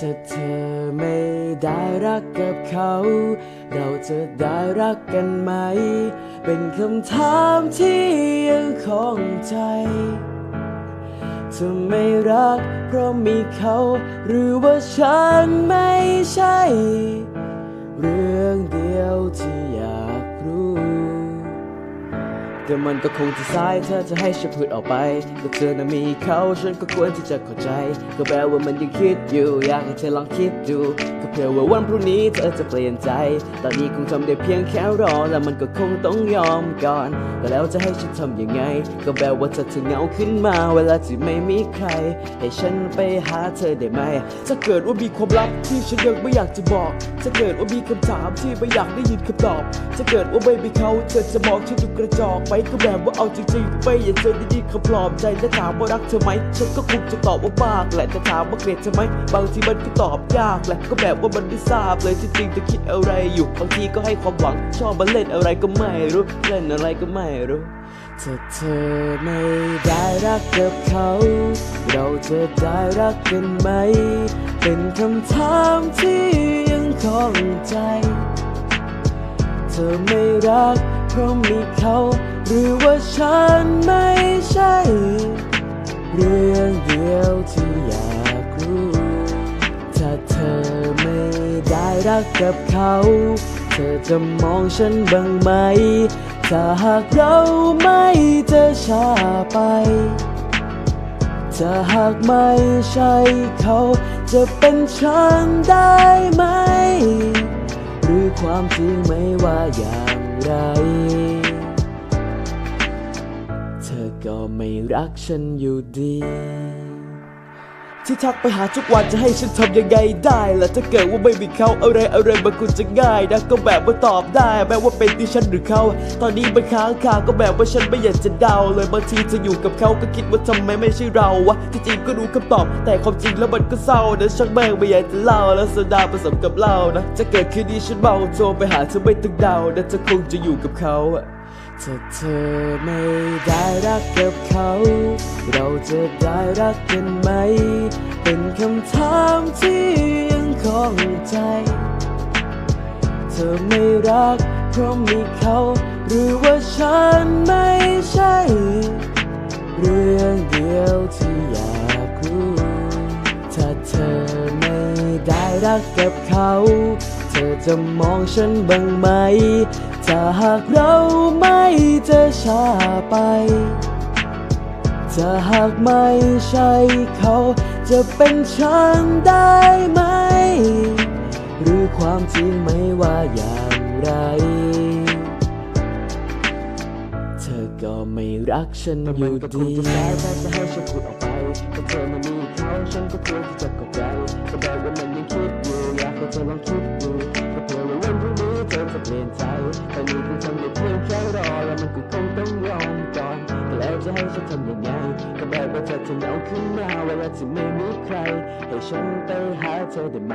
ถ้าเธอไม่ได้รักกับเขา เราจะได้รักกันไหม เป็นคำถามที่ยังคงใจเธอไม่รักเพราะมีเขา หรือว่าฉันไม่ใช่ เรื่องเดียวที่ แต่มันก็คงจะสายเธอจะให้ฉันพูดออกไปก็เธอน่ะมีเขาฉันก็ควรที่จะเข้าใจ ก็แปลว่ามันยังคิดอยู่ อยากให้เธอลองคิดดูก็เผื่อว่าวันพรุ่งนี้เธอจะเปลี่ยนใจ ตอนนี้คงทำได้เพียงแค่รอแล้วมันก็คงต้องยอมก่อน ก็แล้วจะให้ฉันทำยังไง ก็แบบว่าเธอถึงเหงาขึ้นมา เวลาที่ไม่มีใคร ให้ฉันไปหาเธอได้ไหมถ้าเกิดว่ามีความลับที่ฉันยังไม่อยากจะบอกถ้าเกิดว่ามีคำถามที่ไม่อยากได้ยินคำตอบถ้าเกิดว่าไม่มีเขาเธอจะมองฉันดูกระจอกไปก็แบบว่าเอาจริงๆไม่อย่าเจอด้ยินคำปลอบใจและถามว่ารักเธอไหมฉันก็คงจะตอบว่าบ้าแหละแต่ถามว่าเกลียดเธอไหมบางทีมันก็ตอบยากแหละก็แบบว่ามันไม่ทราบเลยที่จริงจะคิดอะไรอยู่บางทีก็ให้ความหวังชอบมาเล่นอะไรก็ไม่รู้เล่นอะไรก็ไม่รู้ถ้าเธอไม่ได้รักกับเขา เราจะได้รักกันไหม เป็นคำถามที่ยังคงใจ เธอไม่รัก ราะมีเขา หรือว่าฉันไม่ใช่ เรื่องเดียวที่อยากรู้ ถ้าเธอไม่ได้รักกับเขา เธอจะมองฉันบ้างไหม ถ้าหากเราไม่เจอชาไปถ้าหากไม่ใช่เขา จะเป็นฉันได้ไหม หรือความจริงไม่ว่าอย่าง ไร เธอก็ไม่รักฉันอยู่ดี ที่ทักไปหาทุกวันจะให้ฉันทำยังไงได้ล่ะถ้าเกิดว่าไม่มีเขาอะไรอะไรมันควรจะง่ายนะก็แบบว่าตอบได้ แม้ว่าเป็นที่ฉันหรือเขา ตอนนี้มันค้างคาก็แบบว่าฉันไม่อยากจะเดาเลยบางทีจะอยู่กับเขาก็คิดว่าทำไมไม่ใช่เราวะที่จริงก็รู้คำตอบ แต่ความจริงแล้วมันก็เศร้านะช่างแม่งไม่อยากจะเล่าแล้วสดาผสมกับเล้านะจะเกิดคืนนี้ฉันเมาโทรไปหาเธอไม่ต้องเดานะเธอคงจะอยู่กับเขาอะ ถ้าเธอไม่ได้รักกับเขา เราจะได้รักกันไหม เป็นคำถามที่ยังคงใจ เธอไม่รักเพราะมีเขา หรือว่าฉันไม่ใช่ เรื่องเดียวที่อยากรู้ ถ้าเธอไม่ได้รักกับเขา อจะมองฉันบ้างไหม ถ้าหากเราไม่จอชาไป ถ้าหากไม่ใช่เขาจะเป็นฉันได้ไหม หรือความจริงไม่ว่าอย่างไร เธอก็ไม่รักฉันอยู่ดี แต่มันก็คงจะแย่ถ้าจะให้ฉันพูดออกไปแต่เธอไม่มีเขา ตอนนี้คงทำได้เพียงแค่รอแล้วมันก็คงต้องยอมก่อนแต่แล้วจะให้ฉันทำยังไงก็แบบว่าเธอจะเอาขึ้นมาเวลาที่ไม่มีใคร ให้ฉันไปหาเธอได้ไหม